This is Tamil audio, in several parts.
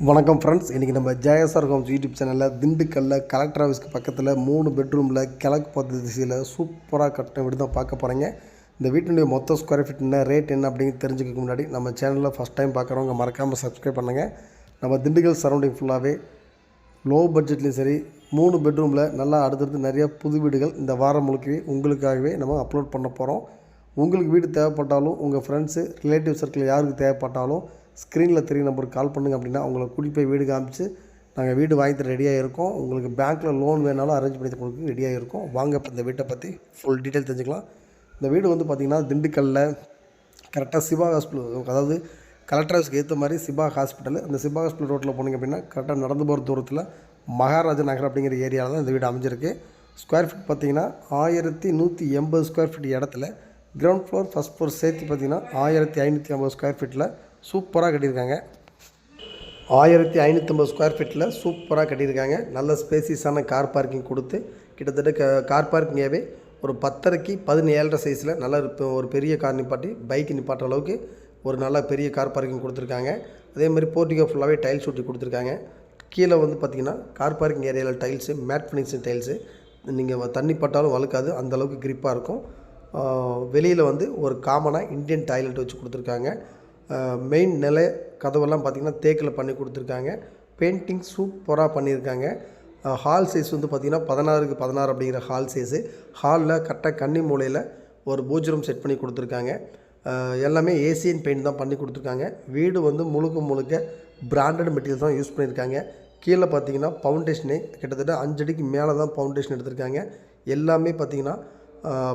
வணக்கம் ஃப்ரெண்ட்ஸ் இன்றைக்கி நம்ம ஜெயசார் ஹோம்ஸ் யூடியூப் சேனலில் திண்டுக்கல்லில் கலெக்டர் ஆஃபீஸ்க்கு பக்கத்தில் மூணு பெட்ரூமில் கிழக்கு பார்த்த திசையில் சூப்பராக கட்டின வீடு தான் பார்க்க போகிறீங்க இந்த வீட்டினுடைய மொத்த ஸ்கொயர் ஃபீட் என்ன ரேட் என்ன அப்படின்னு தெரிஞ்சுக்க முன்னாடி நம்ம சேனலில் ஃபஸ்ட் டைம் பார்க்குறவங்க மறக்காமல் சப்ஸ்கிரைப் பண்ணுங்கள் நம்ம திண்டுக்கல் சரௌண்டிங் ஃபுல்லாகவே லோ பட்ஜெட்லேயும் சரி மூணு பெட்ரூமில் நல்லா அடுத்தடுத்து நிறையா புது வீடுகள் இந்த வாரம் முழுக்கவே உங்களுக்காகவே நம்ம அப்லோட் பண்ண போகிறோம் உங்களுக்கு வீடு தேவைப்பட்டாலும் உங்கள் ஃப்ரெண்ட்ஸு ரிலேட்டிவ் சர்க்கிள் யாருக்கு தேவைப்பட்டாலும் ஸ்க்ரீனில் தெரிய நம்பருக்கு கால் பண்ணுங்க அப்படின்னா உங்களை கூட்டிகிட்டு போய் வீடு காமிச்சு நாங்கள் வீடு வாங்கி ரெடியாக இருக்கோம் உங்களுக்கு பேங்க்கில் லோன் வேணாலும் அரேஞ்ச் பண்ணி கொடுக்க ரெடியாக இருக்கும் வாங்க இப்போ இந்த வீட்டை பற்றி ஃபுல் டீட்டெயில் தெரிஞ்சுக்கலாம். இந்த வீடு வந்து பார்த்திங்கன்னா திண்டுக்கல்லில் கரெக்டாக சிவா ஹாஸ்பிட்டல் அதாவது கலெக்டர் ஹவுஸ்க்கு ஏற்ற மாதிரி சிபா ஹாஸ்பிட்டல் அந்த சிபா ஹாஸ்பிட்டல் ரோட்டில் போனீங்க அப்படின்னா கரெக்டாக நடந்து போகிற தூரத்தில் மகாராஜா நகர் அப்படிங்கிற ஏரியாவில் தான் இந்த வீடு அமைஞ்சிருக்கு. ஸ்கொயர் ஃபீட் பார்த்தீங்கன்னா ஆயிரத்தி நூற்றி எண்பது ஸ்கொயர் ஃபீட் இடத்துல கிரவுண்ட் ஃப்ளோர் ஃபஸ்ட் ஃப்ளோர் சேர்த்து பார்த்தீங்கன்னா ஆயிரத்தி ஐநூற்றி ஐம்பது ஸ்கொயர் ஃபீட்டில் சூப்பராக கட்டியிருக்காங்க. ஆயிரத்தி ஐநூற்றம்பது ஸ்கொயர் ஃபீட்டில் சூப்பராக கட்டியிருக்காங்க. நல்ல ஸ்பேசியஸான கார் பார்க்கிங் கொடுத்து கிட்டத்தட்ட க கார் பார்க்கிங்காகவே ஒரு பத்தரைக்கு பதினேழரை சைஸில் நல்ல ஒரு- பெரிய கார் நிப்பாட்டி பைக் நிப்பாட்டுற அளவுக்கு ஒரு நல்ல பெரிய கார் பார்க்கிங் கொடுத்துருக்காங்க. அதே மாதிரி போர்ட்டிகோ ஃபுல்லாகவே டைல்ஸ் ஒட்டி கொடுத்துருக்காங்க. கீழே வந்து பார்த்திங்கன்னா கார் பார்க்கிங் ஏரியாவில் டைல்ஸு மேட் ஃபினிஷிங் டைல்ஸு நீங்கள் தண்ணி பட்டாலும் வழுக்காது அந்த அளவுக்கு கிரிப்பாக இருக்கும். வெளியில் வந்து ஒரு காமனாக இந்தியன் டாய்லெட் வச்சு கொடுத்துருக்காங்க. மெயின் நிலை கதவெல்லாம் பார்த்திங்கன்னா தேக்கில் பண்ணி கொடுத்துருக்காங்க. பெயிண்டிங் சூப்பராக பண்ணியிருக்காங்க. ஹால் சைஸ் வந்து பார்த்திங்கன்னா பதினாறுக்கு பதினாறு அப்படிங்கிற ஹால் சைஸு ஹாலில் கரெக்டாக கன்னி மூலையில் ஒரு பூஜ் ரூம் செட் பண்ணி கொடுத்துருக்காங்க. எல்லாமே ஏசியன் பெயிண்ட் தான் பண்ணி கொடுத்துருக்காங்க. வீடு வந்து முழுக்க முழுக்க பிராண்டட் மெட்டீரியல் தான் யூஸ் பண்ணியிருக்காங்க. கீழே பார்த்தீங்கன்னா ஃபவுண்டேஷனே கிட்டத்தட்ட அஞ்சு அடிக்கு மேலே தான் ஃபவுண்டேஷன் எடுத்திருக்காங்க. எல்லாமே பார்த்தீங்கன்னா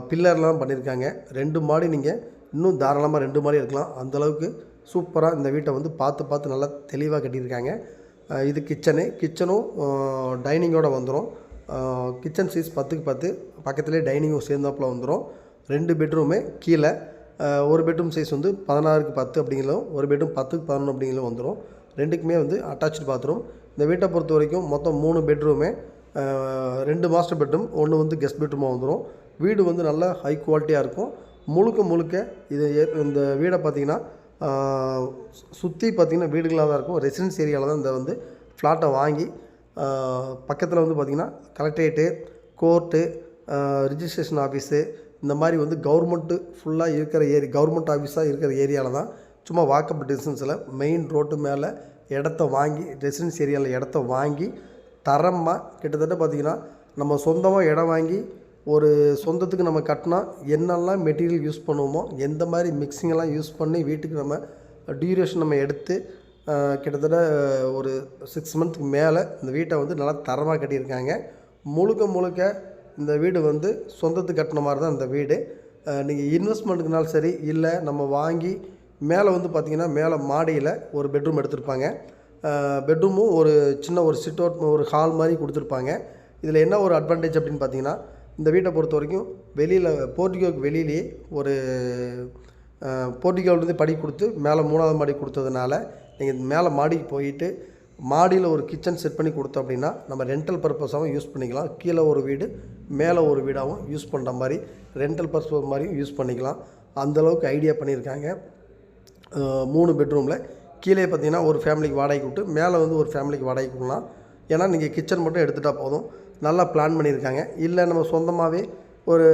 பில்லர்லாம் பண்ணியிருக்காங்க. ரெண்டு மாடி நீங்கள் இன்னும் தாராளமாக ரெண்டு மாடி இருக்கலாம். அந்தளவுக்கு சூப்பராக இந்த வீட்டை வந்து பார்த்து பார்த்து நல்லா தெளிவாக கட்டியிருக்காங்க. இது கிச்சனு. கிச்சனும் டைனிங்கோட வந்துடும் கிச்சன் சைஸ் பத்துக்கு பத்து. பக்கத்துலேயே டைனிங்கும் சேர்ந்தாப்புல வந்துடும் ரெண்டு பெட்ரூமே கீழே. ஒரு பெட்ரூம் சைஸ் வந்து பதினாறுக்கு பத்து அப்படிங்கிறதும் ஒரு பெட்ரூம் பத்துக்கு பதினொன்று அப்படிங்கிறதும் வந்துடும் ரெண்டுக்குமே வந்து அட்டாச்சு பாத்ரூம். இந்த வீட்டை பொறுத்த வரைக்கும் மொத்தம் மூணு பெட்ரூமே. ரெண்டு மாஸ்டர் பெட்ரூம் ஒன்று வந்து கெஸ்ட் பெட்ரூமாக வந்துடும் வீடு வந்து நல்லா ஹை குவாலிட்டியாக இருக்கும். முழுக்க முழுக்க இது இந்த வீடை பார்த்தீங்கன்னா சுற்றி பார்த்திங்கன்னா வீடுகளாக தான் இருக்கும். ரெசிடென்ஸ் ஏரியாவில் தான் இந்த வந்து ஃப்ளாட்டை வாங்கி பக்கத்தில் வந்து பார்த்திங்கன்னா கலெக்டரேட்டு கோர்ட்டு ரிஜிஸ்ட்ரேஷன் ஆஃபீஸு இந்த மாதிரி வந்து கவர்மெண்ட்டு ஃபுல்லாக இருக்கிற ஏரி கவர்மெண்ட் ஆஃபீஸாக இருக்கிற ஏரியாவில் தான் சும்மா வாக்கப் டிஸ்டன்ஸில் மெயின் ரோட்டு மேலே இடத்த வாங்கி ரெசிடென்ஸ் ஏரியாவில் இடத்த வாங்கி தரமாக கிட்டத்தட்ட பார்த்திங்கன்னா நம்ம சொந்தமாக இடம் வாங்கி ஒரு சொந்தத்துக்கு நம்ம கட்டினா என்னெல்லாம் மெட்டீரியல் யூஸ் பண்ணுவோமோ எந்த மாதிரி மிக்சிங்கெல்லாம் யூஸ் பண்ணி வீட்டுக்கு நம்ம டியூரேஷன் நம்ம எடுத்து கிட்டத்தட்ட ஒரு சிக்ஸ் மந்த்துக்கு மேலே இந்த வீட்டை வந்து நல்லா தரமாக கட்டியிருக்காங்க. முழுக்க முழுக்க இந்த வீடு வந்து சொந்தத்துக்கு கட்டின மாதிரி தான் இந்த வீடு. நீங்கள் இன்வெஸ்ட்மெண்ட்டுக்குனாலும் சரி இல்லை நம்ம வாங்கி மேலே வந்து பார்த்திங்கன்னா மேலே மாடியில் ஒரு பெட்ரூம் எடுத்திருப்பாங்க. பெட்ரூமும் ஒரு சின்ன ஒரு சிட் அவுட் ஒரு ஹால் மாதிரி கொடுத்துருப்பாங்க. இதில் என்ன ஒரு அட்வான்டேஜ் அப்படின்னு பார்த்தீங்கன்னா இந்த வீட்டை பொறுத்த வரைக்கும் வெளியில் போர்ட்டிகோக்கு வெளியிலேயே ஒரு போர்ட்டிகோலேருந்து படி கொடுத்து மேலே மூணாவது மாடி கொடுத்ததுனால நீங்கள் மேலே மாடிக்கு போயிட்டு மாடியில் ஒரு கிச்சன் செட் பண்ணி கொடுத்தோம் அப்படின்னா நம்ம ரெண்டல் பர்பஸாகவும் யூஸ் பண்ணிக்கலாம். கீழே ஒரு வீடு மேலே ஒரு வீடாகவும் யூஸ் பண்ணுற மாதிரி ரெண்டல் பர்பஸ் மாதிரியும் யூஸ் பண்ணிக்கலாம். அந்தளவுக்கு ஐடியா பண்ணியிருக்காங்க. மூணு பெட்ரூமில் கீழே பார்த்தீங்கன்னா ஒரு ஃபேமிலிக்கு வாடகை விட்டு மேலே வந்து ஒரு ஃபேமிலிக்கு வாடகை கொடுக்கலாம். ஏன்னா நீங்கள் கிச்சன் மட்டும் எடுத்துகிட்டா போதும். நல்லா பிளான் பண்ணியிருக்காங்க. இல்லை நம்ம சொந்தமாகவே ஒரு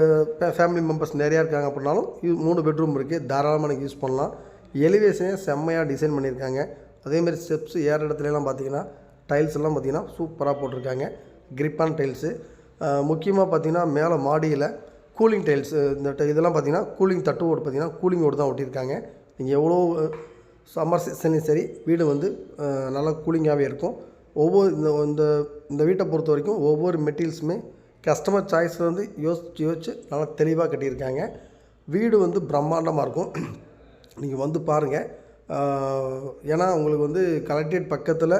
ஃபேமிலி மெம்பர்ஸ் நிறையா இருக்காங்க அப்படின்னாலும் இது மூணு பெட்ரூம் இருக்குது தாராளமாக எனக்கு யூஸ் பண்ணலாம். எலிவேஷனே செம்மையாக டிசைன் பண்ணியிருக்காங்க. அதேமாதிரி ஸ்டெப்ஸ் ஏற இடத்துலலாம் பார்த்தீங்கன்னா டைல்ஸ் எல்லாம் பார்த்தீங்கன்னா சூப்பராக போட்டிருக்காங்க. கிரிப்பான டைல்ஸு முக்கியமாக பார்த்தீங்கன்னா மேலே மாடியில் கூலிங் டைல்ஸ் இந்த இதெல்லாம் பார்த்தீங்கன்னா கூலிங் தட்டு ஓடு பார்த்தீங்கன்னா கூலிங் ஓடு தான் ஒட்டியிருக்காங்க. நீங்கள் எவ்வளோ சம்மர் சீசன்லையும் சரி வீடு வந்து நல்லா கூலிங்காகவே இருக்கும். ஒவ்வொரு இந்த இந்த இந்த வீட்டை பொறுத்த வரைக்கும் ஒவ்வொரு மெட்டீரியல்ஸுமே கஸ்டமர் சாய்ஸ் வந்து யோசிச்சு யோசிச்சு நல்லா தெளிவாக கட்டியிருக்காங்க. வீடு வந்து பிரம்மாண்டமாக இருக்கும். நீங்கள் வந்து பாருங்கள் ஏன்னா உங்களுக்கு வந்து கலெக்டரேட் பக்கத்தில்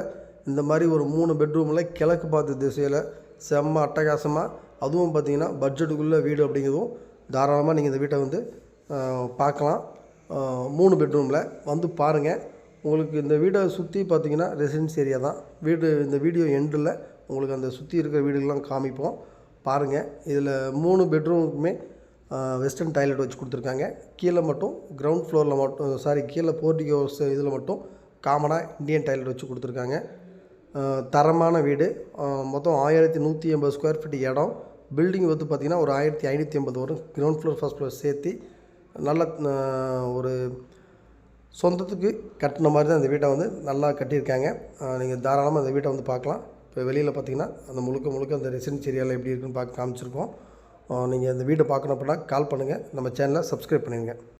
இந்த மாதிரி ஒரு மூணு பெட்ரூமில் கிழக்கு பார்த்த திசையில் செம்ம அட்டகாசமாக அதுவும் பார்த்தீங்கன்னா பட்ஜெட்டுக்குள்ளே வீடு அப்படிங்கிறதும் தாராளமாக நீங்கள் இந்த வீட்டை வந்து பார்க்கலாம். மூணு பெட்ரூமில் வந்து பாருங்கள் உங்களுக்கு இந்த வீடை சுற்றி பார்த்தீங்கன்னா ரெசிடென்ஸ் ஏரியா தான். வீடு இந்த வீடியோ எண்டில் உங்களுக்கு அந்த சுற்றி இருக்கிற வீடுகள்லாம் காமிப்போம். பாருங்கள் இதில் மூணு பெட்ரூமுக்குமே வெஸ்டர்ன் டாய்லெட் வச்சு கொடுத்துருக்காங்க. கீழே மட்டும் கிரவுண்ட் ஃப்ளோரில் மட்டும் சாரி கீழே போர்டிகோஸ் இதில் மட்டும் காமனாக இந்தியன் டாய்லெட் வச்சு கொடுத்துருக்காங்க. தரமான வீடு. மொத்தம் ஆயிரத்தி நூற்றி எண்பது ஸ்கொயர் ஃபீட் இடம். பில்டிங் வந்து பார்த்திங்கன்னா ஒரு ஆயிரத்தி ஐநூற்றி ஐம்பது வரும். கிரவுண்ட் ஃப்ளோர் ஃபஸ்ட் ஃப்ளோர் சேர்த்து நல்ல ஒரு சொந்தத்துக்கு கட்டின மாதிரி தான் இந்த வீட்டை வந்து நல்லா கட்டியிருக்காங்க. நீங்கள் தாராளமாக இந்த வீட்டை வந்து பார்க்கலாம். இப்போ வெளியில் பார்த்தீங்கன்னா அந்த முழுக்க முழுக்க அந்த ரெசிடென்சி ஏரியாவில் எப்படி இருக்குன்னு பார்க்க காமிச்சிருக்கோம். நீங்கள் இந்த வீட்டை பார்க்கணும் அப்படின்னா கால் பண்ணுங்கள் நம்ம சேனலை சப்ஸ்கிரைப் பண்ணிடுங்க